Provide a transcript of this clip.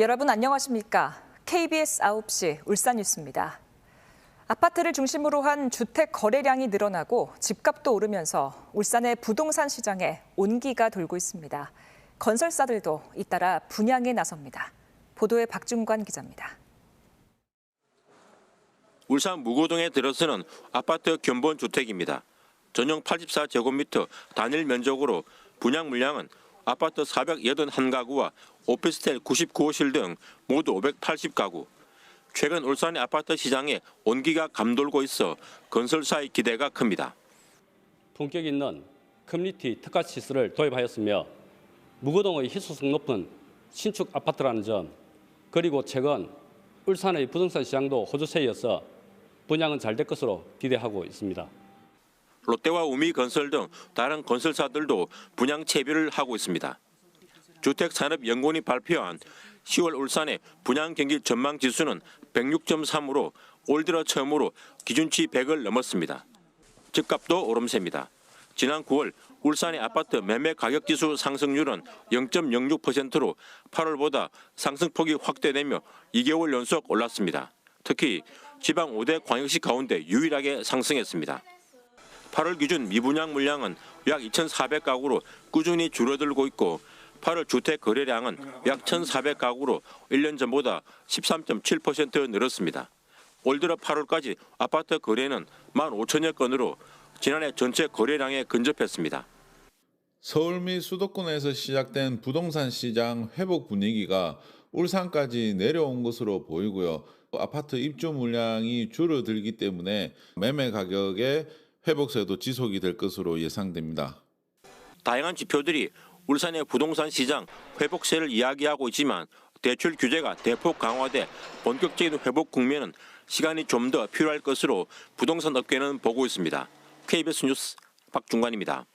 여러분 안녕하십니까? KBS 9시 울산 뉴스입니다. 아파트를 중심으로 한 주택 거래량이 늘어나고 집값도 오르면서 울산의 부동산 시장에 온기가 돌고 있습니다. 건설사들도 잇따라 분양에 나섭니다. 보도에 박중관 기자입니다. 울산 무고동에 들어서는 아파트 견본 주택입니다. 전용 84제곱미터 단일 면적으로 분양 물량은 아파트 481가구와 오피스텔 99호실 등 모두 580가구. 최근 울산의 아파트 시장에 온기가 감돌고 있어 건설사의 기대가 큽니다. 품격 있는 커뮤니티 특화 시설을 도입하였으며 무거동의 희소성 높은 신축 아파트라는 점 그리고 최근 울산의 부동산 시장도 호조세이어서 분양은 잘 될 것으로 기대하고 있습니다. 롯데와 우미건설 등 다른 건설사들도 분양 채비를 하고 있습니다. 주택산업연구원이 발표한 10월 울산의 분양 경기 전망 지수는 106.3으로 올 들어 처음으로 기준치 100을 넘었습니다. 집값도 오름세입니다. 지난 9월 울산의 아파트 매매 가격 지수 상승률은 0.06%로 8월보다 상승폭이 확대되며 2개월 연속 올랐습니다. 특히 지방 5대 광역시 가운데 유일하게 상승했습니다. 8월 기준 미분양 물량은 약 2,400가구로 꾸준히 줄어들고 있고 8월 주택 거래량은 약 1,400가구로 1년 전보다 13.7% 늘었습니다. 올 들어 8월까지 아파트 거래는 15,000여 건으로 지난해 전체 거래량에 근접했습니다. 서울 및 수도권에서 시작된 부동산 시장 회복 분위기가 울산까지 내려온 것으로 보이고요. 아파트 입주 물량이 줄어들기 때문에 매매 가격의 회복세도 지속이 될 것으로 예상됩니다. 다양한 지표들이 울산의 부동산 시장 회복세를 이야기하고 있지만 대출 규제가 대폭 강화돼 본격적인 회복 국면은 시간이 좀 더 필요할 것으로 부동산 업계는 보고 있습니다. KBS 뉴스 박중관입니다.